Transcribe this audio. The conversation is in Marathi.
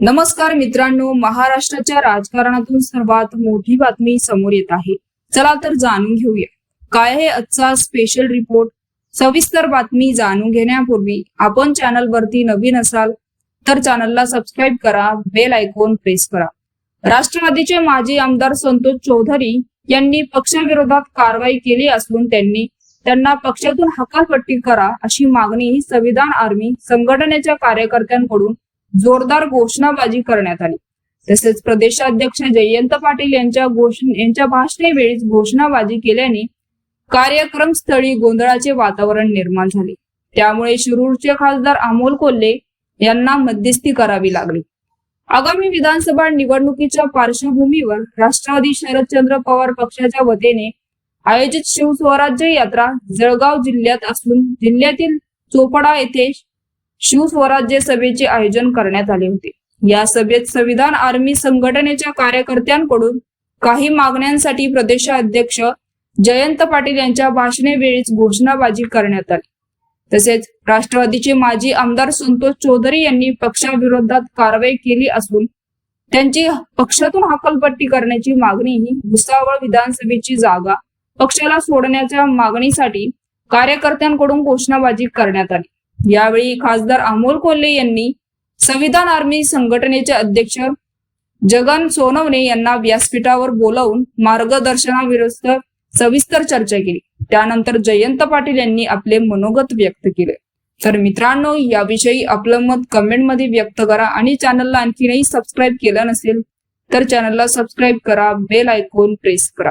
नमस्कार मित्रांनो महाराष्ट्राच्या राजकारणातून सर्वात मोठी बातमी समोर येत आहे. चला तर जाणून घेऊया. काय आहे आजचा स्पेशल रिपोर्ट सविस्तर बातमी जाणून घेण्यापूर्वी आपण चॅनल वरती नवीन असाल तर चॅनलला सबस्क्राईब करा बेल आयकॉन प्रेस करा. राष्ट्रवादीचे माजी आमदार संतोष चौधरी यांनी पक्षाविरोधात कारवाई केली असून त्यांनी त्यांना पक्षातून हकालपट्टी करा अशी मागणी संविधान आर्मी संघटनेच्या कार्यकर्त्यांकडून जोरदार घोषणाबाजी करण्यात आली. तसेच प्रदेशाध्यक्ष जयंत पाटील यांच्या घोषण यांच्या भाषणेवेळीच घोषणाबाजी केल्याने कार्यक्रम स्थळी गोंधळाचे वातावरण निर्माण झाले. त्यामुळे शिरूरचे खासदार अमोल कोल्हे यांना मध्यस्थी करावी लागली. आगामी विधानसभा निवडणुकीच्या पार्श्वभूमीवर राष्ट्रवादी शरदचंद्र पवार पक्षाच्या वतीने आयोजित शिवस्वराज्य यात्रा जळगाव जिल्ह्यात असून जिल्ह्यातील चोपडा येथे शिवस्वराज्य सभेचे आयोजन करण्यात आले होते. या सभेत संविधान आर्मी संघटनेच्या कार्यकर्त्यांकडून काही मागण्यांसाठी प्रदेशाध्यक्ष जयंत पाटील यांच्या भाषणेवेळीच घोषणाबाजी करण्यात आली. तसेच राष्ट्रवादीचे माजी आमदार संतोष चौधरी यांनी पक्षाविरोधात कारवाई केली असून त्यांची पक्षातून हकलपट्टी करण्याची मागणी ही भुसावळ विधानसभेची जागा पक्षाला सोडण्याच्या मागणीसाठी कार्यकर्त्यांकडून घोषणाबाजी करण्यात आली. यावेळी खासदार अमोल कोल्हे यांनी संविधान आर्मी संघटनेचे अध्यक्ष जगन सोनवणे यांना व्यासपीठावर बोलावून मार्गदर्शनाविरुद्ध सविस्तर चर्चा केली. त्यानंतर जयंत पाटील यांनी आपले मनोगत व्यक्त केले. तर मित्रांनो याविषयी आपलं मत कमेंटमध्ये व्यक्त करा आणि चॅनलला आणखीनही सबस्क्राईब केलं नसेल तर चॅनलला सबस्क्राईब करा बेल आयकॉन प्रेस करा.